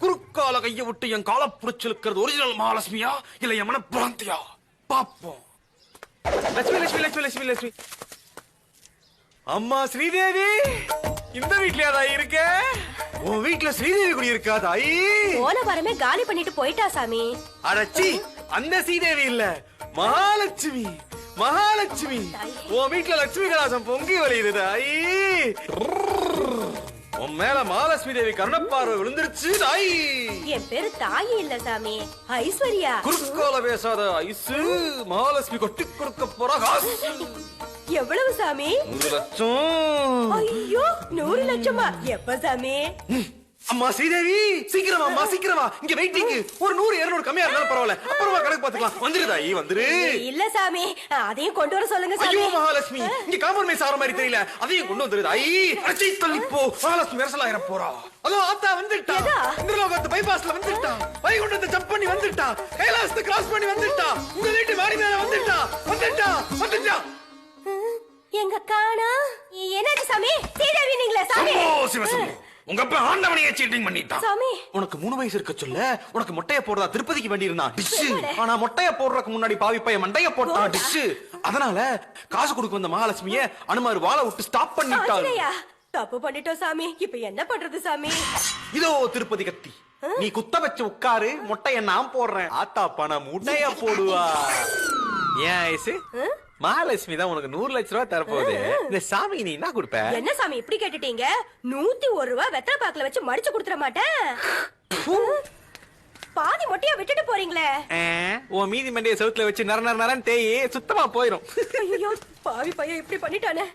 குறுக்கால கைய விட்டு என் கால புடிச்சிருக்கிறது ஒரிஜினல் மகாலட்சுமியா? இல்ல என் மன பிராந்தியா பாப்போம் லட்சுமி லட்சுமி லட்சுமி லட்சுமி லட்சுமி அம்மா ஸ்ரீதேவி இந்த வீட்லயா தாய் இருக்க? உன் வீட்ல ஸ்ரீதேவி குடி இருக்கா தாயி? போன வாரமே காலி பண்ணிட்டு போயிட்டா சாமி. அடச்சி அந்த ஸ்ரீதேவி இல்ல மகாலட்சுமி. மகாலட்சுமி உன் வீட்ல லட்சுமி கலாசம் பொங்கி வழியுது தாயி உன் மேல மகாலட்சுமி தேவி கருணப்பார்வை விழுந்துருச்சு. தாயி என் பேரு தாயி இல்ல சாமி. ஐஸ்வர்யா. குறுக்கால பேசாத ஐசு. மகாலட்சுமி கொட்டி கொடுக்க போற. காசு. எவ்வளவு சாமி? நூறு லட்சம். ஐயோ நூறு லட்சமா? எப்ப சாமி? அம்மா ஸ்ரீதேவி! சீக்கிரமா அம்மா சீக்கிரமா. இங்க வெயிட்டிங் ஒரு நூறு இருநூறு கம்மியா இருந்தாலும் பரவாயில்ல. அப்புறமா கணக்கு பாத்துக்கலாம் வந்துரு தாயி வந்துரு. இல்ல சாமி. அதையும் கொண்டு வர சொல்லுங்க ஐயோ சாமி மகாலட்சுமி. இங்க காம்பவுண்ட் ஆற மாதிரி தெரியல. அதையும் கொண்டு வந்துருது? ஐ அச்சை தள்ளிப்போ. மகாலட்சுமி விரசலாயிர போறா அதோ ஆத்தா வந்துட்டா? இந்திரலோகத்து பைபாஸ்ல வந்துட்டா. வைகுண்டத்தை ஜம்ப் பண்ணி வந்துட்டா. கைலாசத்தை கிராஸ் பண்ணி வந்துட்டா. உங்க வீட்டு மாடி மேல வந்துட்டா. வந்துட்டா வந்துட்டா. எங்க காணா என்னாச்சு சாமி? சீதேவி நீங்களே சாமி? ஓ சிவசம்பு உங்க அப்பா ஆண்டவனையே சீட்டிங் பண்ணிட்டான் சாமி. உனக்கு மூணு வயசு இருக்க சொல்ல? உனக்கு மொட்டைய போடுறதா திருப்பதிக்கு வேண்டி இருந்தான் டிஷ்? ஆனா மொட்டைய போடுறதுக்கு முன்னாடி பாவி பையன் மண்டைய போட்டான். டிஷ். அதனால காசு கொடுக்க வந்த மகாலட்சுமிய அனுமார் வாழை விட்டு ஸ்டாப் ஆஞ்சநேயா தப்பு பண்ணிட்டோம் சாமி. இப்ப என்ன பண்றது சாமி? இதோ திருப்பதி கத்தி. நீ குத்த வச்சு உட்காரு. மொட்டைய நான் போடுறேன். ஆத்தா பணம் முட்டைய போடுவா. ஏன் ஐசு மகாலட்சுமி தான் உனக்கு நூறு லட்ச ரூபாய் தரப்போகுது. இந்த சாமி நீ என்ன கொடுப்ப? என்ன சாமி இப்படி கேட்டுட்டீங்க? நூத்தி ஒரு ரூபா வெத்தலை பாக்குல வச்சு மடிச்சு கொடுத்துட மாட்டேன். பாதி மொட்டையா விட்டுட்டு போறீங்களே. உன் மீதி மண்டைய செவுத்துல வச்சு நர நர நரன் தேயி சுத்தமா போயிரும். ஐயோ பாவி பையன் இப்படி பண்ணிட்டானே.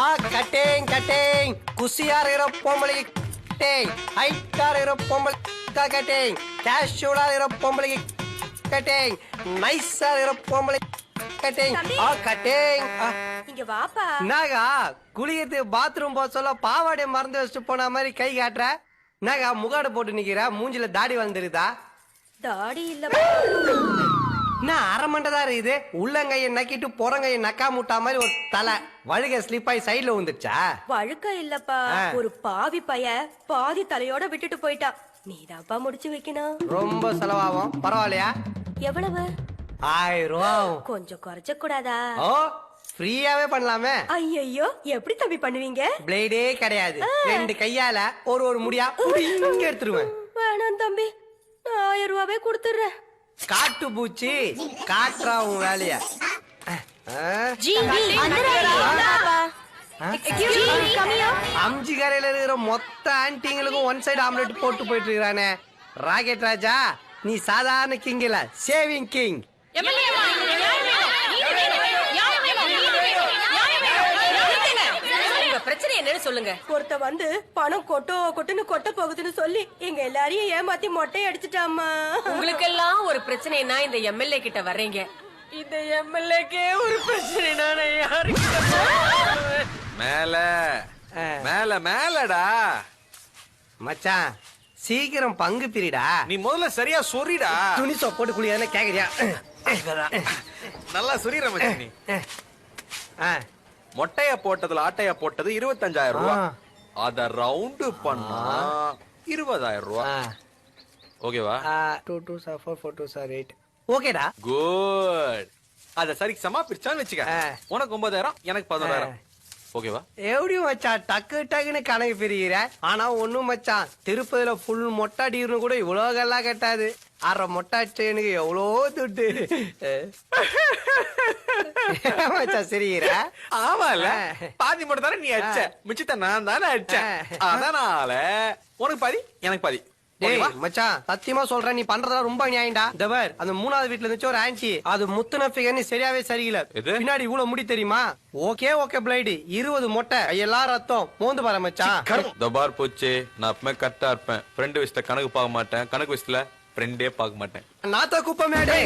ஆ கட்டேங் கட்டேங் குசியா இருக்கிற பொம்பளைக்கு கட்டேங் ஹைட்டா இருக்கிற பொம்பளை கட்டேங் கேஷுவலா இருக்கிற பொம்பளைக்கு கட்டேங் நைஸா இருக்கிற பொம்பளை கட்டேங். ஆ கட்டேங் இங்க வாப்பா. என்னகா குளிக்கிறதுக்கு பாத்ரூம் போக சொல்ல பாவாடை மறந்து வச்சுட்டு போன மாதிரி கை காட்டுற? என்னகா முகாடு போட்டு நிக்கிற? மூஞ்சில தாடி வந்துருதா தாடி இல்ல. என்ன அரை மண்டை தான் இருக்குது உள்ளங்கையை நக்கிட்டு புறங்கையை நக்கா முட்டா மாதிரி ஒரு தலை. வழுக ஸ்லிப் ஆகி சைடுல வந்துருச்சா வழுக்க இல்லப்பா. ஒரு பாவி பைய பாதி தலையோட விட்டுட்டு போயிட்டான் நீதான்ப்பா முடிச்சு வைக்கணும். ரொம்ப செலவாகும். பரவாயில்லையா? எவ்வளவு? ஆயிரம். கொஞ்சம் குறைச்ச கூடாதா? ஓ ஃப்ரீயாவே பண்ணலாமே. ஐயையோ எப்படி தம்பி பண்ணுவீங்க? பிளேடே கிடையாது. ரெண்டு கையால ஒரு ஒரு முடியா இங்க எடுத்துருவேன். வேணாம் தம்பி. ஆயிரம் ரூபாவே கொடுத்துடுறேன். காட்டு பூச்சி காட்டுறா உன் வேலைய? அம்ஜி கரையில இருக்கிற மொத்த ஆன்டிங்களுக்கும் ஒன் சைடு ஆம்லெட் போட்டு போயிட்டு இருக்கிறானே. ராக்கெட் ராஜா நீ சாதாரண கிங் இல்ல சேவிங் கிங் பிரச்சனை என்னன்னு சொல்லுங்க. ஒருத்த வந்து பணம் கொட்டோ கொட்டுன்னு கொட்ட போகுதுன்னு சொல்லி எங்க எல்லாரையும் ஏமாத்தி மொட்டை அடிச்சிட்டாமா உங்களுக்கெல்லாம் ஒரு பிரச்சனைனா இந்த எம்எல்ஏ கிட்ட வர்றீங்க. இந்த எம்எல்ஏக்கே ஒரு பிரச்சனைனா நான் யாருக்கிட்ட? மேல. மேல மேலடா. மச்சான் சீக்கிரம் பங்கு பிரிடா. நீ முதல்ல சரியா சொறிடா துணி போட்டு குளியானே கேக்குறியா? நல்லா சொறிற மச்சான். நீ ஆ, மொட்டைய போட்டதுல ஆட்டைய போட்டது இருபத்தஞ்சாயிரம் ரூபாய். அத ரவுண்டு பண்ணா இருபதாயிரம் ரூபாய் ஓகேவா two two sir, four, four two sir, eight. ஓகேடா குட் அத சரி சமா பிரிச்சான்னு வச்சுக்க. உனக்கு ஒன்பதாயிரம் எனக்கு பதினோராயிரம். ஓகேவா? எப்படி மச்சான் டக்கு டக்குன்னு கணக்கு பிரிக்கிற ஆனா ஒண்ணும் மச்சான் திருப்பதியில ஃபுல் மொட்டை அடிக்கணும் கூட இவ்வளவு கல்லா கட்டாது. அரை மொட்டை அடிச்சனுக்கு எவ்வளோ துட்டு. மச்சான் சிரிக்கிற? ஆமால. பாதி மட்டும் தானே நீ அடிச்ச? மிச்சத்தை நான் தானே அடிச்சேன். அதனால உனக்கு பாதி எனக்கு பாதி. டேய் மச்சான் சத்தியமா சொல்றேன் நீ பண்றதெல்லாம் ரொம்ப நியாயம்டா தவர் அந்த மூணாவது வீட்ல இருந்துச்சு ஒரு ஆன்டி அது முத்துன ஃபிகர் நீ சரியாவே சரியில்ல? பின்னாடி இவ்வளவு முடி தெரியுமா? ஓகே ஓகே பிளைடு இருபது மொட்டை. எல்லாம் ரத்தம். மோந்து பாரு மச்சான். தபார் போச்சு. நான் எப்பவுமே கரெக்டா இருப்பேன். ஃப்ரெண்டு விஷயத்த கணக்கு பார்க்க மாட்டேன். கணக்கு விஷயத்துல ஃப்ரெண்டே பார்க்க மாட்டேன். நாத்த குப்பமேடே